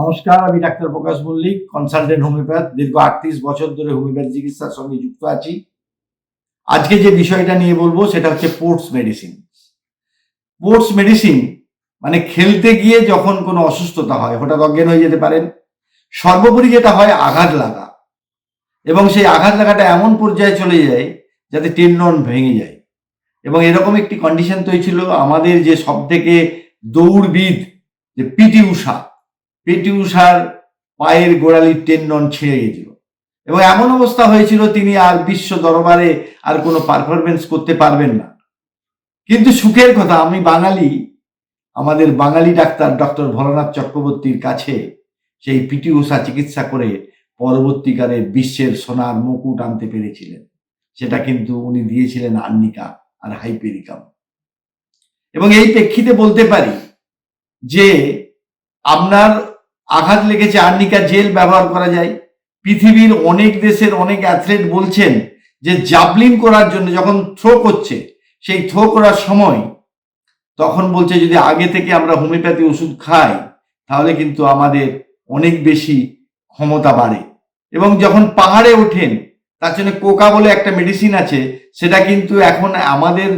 নমস্কার, আমি doctor Prakash Mallick consultant homeopath দীর্ঘ আটত্রিশ বছর ধরে হোমিওপ্যাথি চিকিৎসার সঙ্গে যুক্ত আছি। আজকে যে বিষয়টা নিয়ে বলব, সেটা হচ্ছে স্পোর্টস মেডিসিন স্পোর্টস মেডিসিন মানে খেলতে গিয়ে যখন কোনো অসুস্থতা হয়, হঠাৎ অজ্ঞান হয়ে যেতে পারেন, সর্বোপরি যেটা হয় আঘাত লাগা। এবং সেই আঘাত লাগাটা এমন পর্যায়ে চলে যায় যাতে টেন্ডন ভেঙে যায়। এবং এরকম একটি কন্ডিশন তৈরি ছিল আমাদের যে সব থেকে দৌড়বিদ, যে পিটি উষা পিটি উষার পায়ের গোড়ালির টেন্ডন ছিঁড়ে গেছিল এবং এমন অবস্থা হয়েছিল, তিনি আর বিশ্ব দরবারে আর কোনো পারফরমেন্স করতে পারবেন না। কিন্তু সুখের কথা, আমি বাঙালি, আমাদের বাঙালি ডাক্তার ডক্টর ভরনাথ চক্রবর্তীর কাছে সেই পিটি উষা চিকিৎসা করে পরবর্তীকালে বিশ্বের সোনার মুকুট আনতে পেরেছিলেন। সেটা কিন্তু উনি দিয়েছিলেন আর্নিকা আর হাইপেরিকাম। এবং এই প্রেক্ষিতে বলতে পারি যে, আপনার আঘাত লেগেছে আর্নিকা জেল ব্যবহার করা যায়। পৃথিবীর অনেক দেশের অনেক অ্যাথলেট বলছেন যে জাবলিন করার জন্য যখন থ্রো করছে, সেই থ্রো করার সময় তখন বলছে, যদি আগে থেকে আমরা হোমিওপ্যাথি ওষুধ খাই, তাহলে কিন্তু আমাদের অনেক বেশি ক্ষমতা বাড়ে। এবং যখন পাহাড়ে ওঠেন, তার জন্য কোকা বলে একটা মেডিসিন আছে, সেটা কিন্তু এখন আমাদের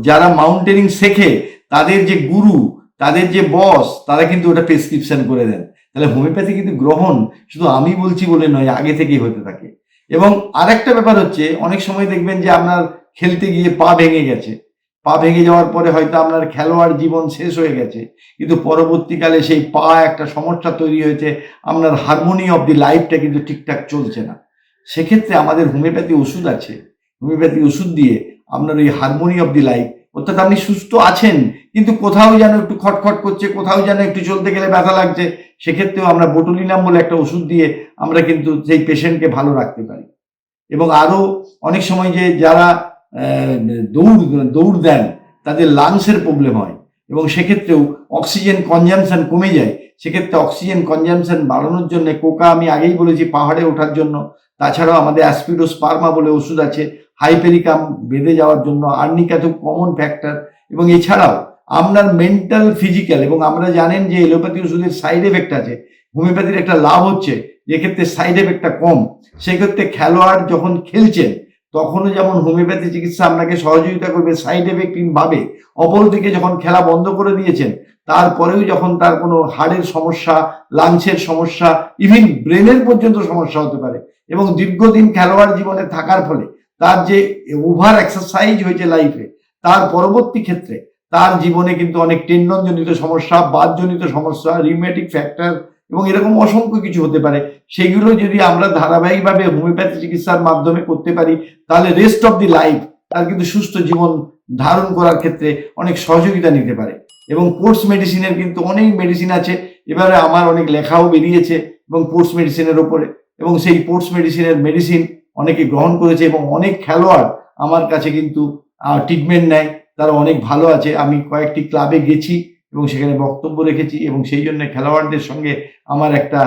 যারা মাউন্টেনিং শেখে, তাদের যে গুরু তাদের যে বস তারা কিন্তু ওটা প্রেসক্রিপশন করে দেন। তাহলে হোমিওপ্যাথি কিন্তু গ্রহণ শুধু আমি বলছি বলে নয়, আগে থেকেই হতে থাকে। এবং আরেকটা ব্যাপার হচ্ছে, অনেক সময় দেখবেন যে আপনার খেলতে গিয়ে পা ভেঙে গেছে। পা ভেঙে যাওয়ার পরে হয়তো আপনার খেলোয়াড় জীবন শেষ হয়ে গেছে। কিন্তু পরবর্তীকালে সেই পা একটা সমস্যা তৈরি হয়েছে, আপনার হারমোনি অফ দি লাইফটা কিন্তু ঠিকঠাক চলছে না। সেক্ষেত্রে আমাদের হোমিওপ্যাথি ওষুধ আছে। হোমিওপ্যাথি ওষুধ দিয়ে আপনার ওই হারমোনি অফ দি লাইফ অর্থাৎ আপনি সুস্থ আছেন, কিন্তু কোথাও যেন একটু খটখট করছে, কোথাও যেন একটু চলতে গেলে ব্যথা লাগছে, সেক্ষেত্রেও আমরা বোটুলিনাম বলে একটা ওষুধ দিয়ে আমরা কিন্তু সেই পেশেন্টকে ভালো রাখতে পারি। এবং আরও অনেক সময় যে যারা দৌড় দৌড় দেন, তাদের লাংসের প্রবলেম হয়। এবং সেক্ষেত্রেও অক্সিজেন কনজামশন কমে যায়। সেক্ষেত্রে অক্সিজেন কনজামশন বাড়ানোর জন্য কোকা আমি আগেই বলেছি পাহাড়ে ওঠার জন্য। তাছাড়াও আমাদের অ্যাসপিডোস্পার্মা বলে ওষুধ আছে। হাইপেরিকাম বেঁধে যাওয়ার জন্য আর্নিকা তো কমন ফ্যাক্টর এবং এছাড়াও আপনার মেন্টাল ফিজিক্যাল এবং আমরা জানেন যে এলোপ্যাথি ওষুধের সাইড এফেক্ট আছে, হোমিওপ্যাথির একটা লাভ হচ্ছে, এক্ষেত্রে সাইড এফেক্টটা কম। সেক্ষেত্রে খেলোয়াড় যখন খেলছেন, তখনও যেমন হোমিওপ্যাথি চিকিৎসা আপনাকে সহযোগিতা করবে সাইড এফেক্ট ভাবে অপরদিকে যখন খেলা বন্ধ করে দিয়েছেন, তারপরেও যখন তার কোনো হাড়ের সমস্যা লাংসের সমস্যা ইভিন ব্রেনের পর্যন্ত সমস্যা হতে পারে এবং দীর্ঘদিন খেলোয়াড় জীবনে থাকার ফলে তার যে ওভার এক্সারসাইজ হয়েছে লাইফে তার পরবর্তী ক্ষেত্রে তার জীবনে কিন্তু অনেক টেন্ডনজনিত সমস্যা বাদজনিত সমস্যা রিউমেটিক ফ্যাক্টর এবং এরকম অসংখ্য কিছু হতে পারে। সেগুলো যদি আমরা ধারাবাহিকভাবে হোমিওপ্যাথি চিকিৎসার মাধ্যমে করতে পারি, তাহলে রেস্ট অফ দি লাইফ তার কিন্তু সুস্থ জীবন ধারণ করার ক্ষেত্রে অনেক সহযোগিতা নিতে পারে। এবং পোর্টস মেডিসিনের কিন্তু অনেক মেডিসিন আছে। এবারে আমার অনেক লেখাও বেরিয়েছে এবং পোর্টস মেডিসিনের ওপরে এবং সেই পোর্টস মেডিসিনের মেডিসিন অনেকে গ্রহণ করেছে এবং অনেক খেলোয়াড় আমার কাছে কিন্তু ট্রিটমেন্ট নেয়। তারা অনেক ভালো আছে। আমি কয়েকটি ক্লাবে গেছি এবং সেখানে বক্তব্য রেখেছি এবং সেই জন্য খেলোয়াড়দের সঙ্গে আমার একটা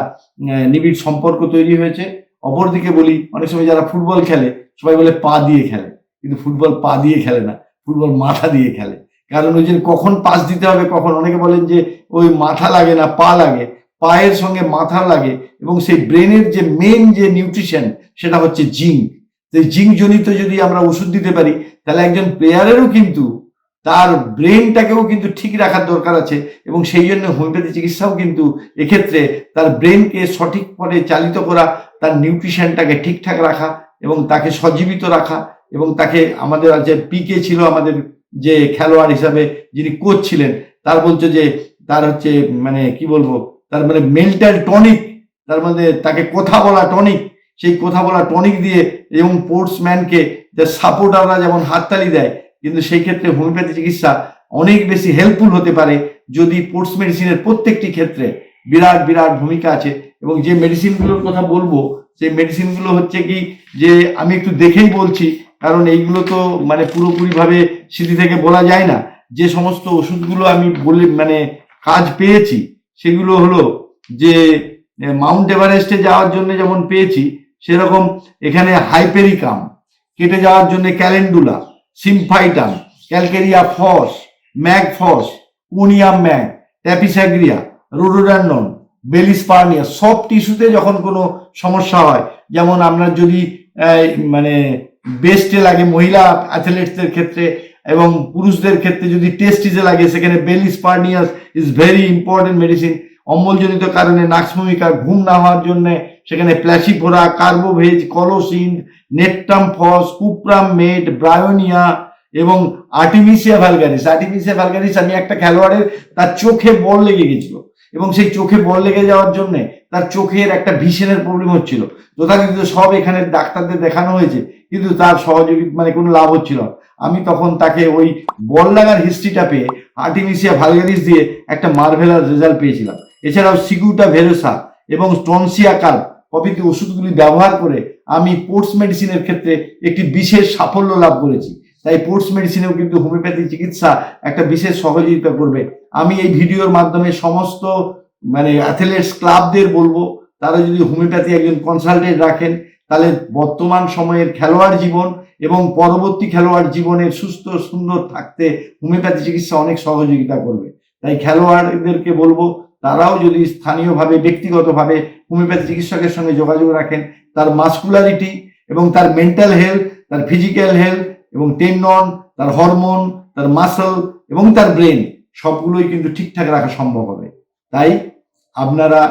নিবিড় সম্পর্ক তৈরি হয়েছে। অপরদিকে বলি, অনেক সময় যারা ফুটবল খেলে, সবাই বলে পা দিয়ে খেলে। কিন্তু ফুটবল পা দিয়ে খেলে না। ফুটবল মাথা দিয়ে খেলে। কারণ ওই যে কখন পাস দিতে হবে, কখন? অনেকে বলেন যে ওই মাথা লাগে না, পা লাগে। পায়ের সঙ্গে মাথা লাগে এবং সেই ব্রেনের যে মেন যে নিউট্রিশন সেটা হচ্ছে জিঙ্ক। সেই জিঙ্ক জনিত যদি আমরা ওষুধ দিতে পারি, তাহলে একজন প্লেয়ারেরও কিন্তু তার ব্রেনটাকেও কিন্তু ঠিক রাখার দরকার আছে এবং সেই জন্য হোমিওপ্যাথি চিকিৎসাও কিন্তু এক্ষেত্রে তার ব্রেনকে সঠিক পথে চালিত করা, তার নিউট্রিশনটাকে ঠিকঠাক রাখা এবং তাকে সজীবিত রাখা এবং তাকে আমাদের যে পিকে ছিল আমাদের যে খেলোয়াড় হিসাবে যিনি কোচ ছিলেন, তার বলছে যে তার হচ্ছে মানে কি বলব তার মানে মেন্টাল টনিক, তার মধ্যে তাকে কথা বলা টনিক, সেই কথা বলা টনিক দিয়ে এবং স্পোর্টসম্যানকে যে সাপোর্টাররা যেমন হাততালি দেয়, কিন্তু সেই ক্ষেত্রে হোমিওপ্যাথি চিকিৎসা অনেক বেশি হেল্পফুল হতে পারে যদি স্পোর্টস মেডিসিনের প্রত্যেকটি ক্ষেত্রে বিরাট বিরাট ভূমিকা আছে। এবং যে মেডিসিনগুলোর কথা বলব, সেই মেডিসিনগুলো হচ্ছে কি যে আমি একটু দেখেই বলছি, কারণ এইগুলো তো মানে পুরোপুরিভাবে স্মৃতি থেকে বলা যায় না। যে সমস্ত ওষুধগুলো আমি বলে মানে কাজ পেয়েছি সেগুলো হলো যে মাউন্ট এভারেস্টে যাওয়ার জন্য যেমন পেয়েছি, সেরকম এখানে হাইপেরিকাম, কেটে যাওয়ার জন্য calendula, symphytum, calcarea phos, mag phos উনিয়াম mag staphysagria rhododendron bellis perennis, সব টিস্যুতে যখন কোনো সমস্যা হয়, যেমন আপনার যদি মানে বেস্টে লাগে মহিলা অ্যাথলেটসদের ক্ষেত্রে এবং পুরুষদের ক্ষেত্রে যদি টেস্টিসে লাগে, সেখানে bellis perennis is very important medicine অম্বলজনিত কারণে নাক্সভূমিকা ঘুম না হওয়ার জন্য সেখানে passiflora carbo veg, কলোসিন natrum phos, cuprum met bryonia এবং আর্টিমিসিয়া ভ্যালগারিস আর্টিমিসিয়া ভ্যালগারিস আমি একটা খেলোয়াড়ের তার চোখে বল লেগে গেছিল এবং সেই চোখে বল লেগে যাওয়ার জন্য তার চোখের একটা ভিশনের প্রবলেম হচ্ছিল। যথারীতি সব এখানে ডাক্তারদের দেখানো হয়েছে, কিন্তু তার সহযোগী মানে কোনো লাভ হচ্ছিল না। আমি তখন তাকে ওই বল লাগার হিস্ট্রিটা পেয়ে আর্টিমিসিয়া ভালগারিস দিয়ে একটা মার্ভেলার রেজাল্ট পেয়েছিলাম। এছাড়াও সিগুটা ভেরোসা এবং টনসিয়া কার্ভ প্রভৃতি ওষুধগুলি ব্যবহার করে আমি পোর্টস মেডিসিনের ক্ষেত্রে একটি বিশেষ সাফল্য লাভ করেছি। তাই পোর্টস মেডিসিনেও কিন্তু হোমিওপ্যাথি চিকিৎসা একটা বিশেষ সহযোগিতা করবে। আমি এই ভিডিওর মাধ্যমে সমস্ত মানে অ্যাথলেটস ক্লাবদের বলব, তারা যদি হোমিওপ্যাথি একজন কনসালটেন্ট রাখেন তাহলে বর্তমান সময়ের খেলোয়াড় জীবন এবং পরবর্তী খেলোয়াড় জীবনের সুস্থ, সুন্দর থাকতে হোমিওপ্যাথি চিকিৎসা অনেক সহযোগিতা করবে। তাই খেলোয়াড়দেরকে বলব, তারাও যদি স্থানীয়ভাবে, ব্যক্তিগতভাবে হোমিওপ্যাথি চিকিৎসকের সঙ্গে যোগাযোগ রাখেন, তার মাস্কুলারিটি এবং তার মেন্টাল হেলথ, তার ফিজিক্যাল হেলথ এবং টেন্ডন তার হরমোন, তার মাসল এবং তার ব্রেন, সবগুলোই কিন্তু ঠিকঠাক রাখা সম্ভব হবে। তাই আপনারা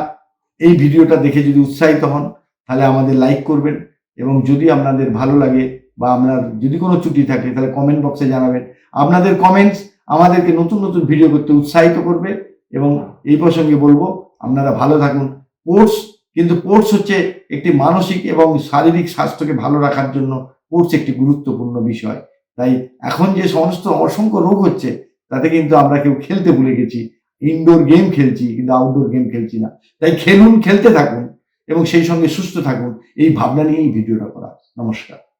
এই ভিডিওটা দেখে যদি উৎসাহিত হন তাহলে আমাদের লাইক করবেন এবং যদি আপনাদের ভালো লাগে বা আপনার যদি কোনো ত্রুটি থাকে তাহলে কমেন্ট বক্সে জানাবেন। আপনাদের কমেন্টস আমাদেরকে নতুন নতুন ভিডিও করতে উৎসাহিত করবে এবং এই প্রসঙ্গে বলব, আপনারা ভালো থাকুন। স্পোর্টস কিন্তু স্পোর্টস হচ্ছে একটি মানসিক এবং শারীরিক স্বাস্থ্যকে ভালো রাখার জন্য স্পোর্টস একটি গুরুত্বপূর্ণ বিষয়। তাই এখন যে সমস্ত অসংখ্য রোগ হচ্ছে, তাতে কিন্তু আমরা কেউ খেলতে ভুলে গেছি। ইনডোর গেম খেলছি কিন্তু আউটডোর গেম খেলছি না। তাই খেলুন, খেলতে থাকুন। এবং সেই সঙ্গে সুস্থ থাকুন। এই ভাবনা নিয়েই ভিডিওটা করা। নমস্কার।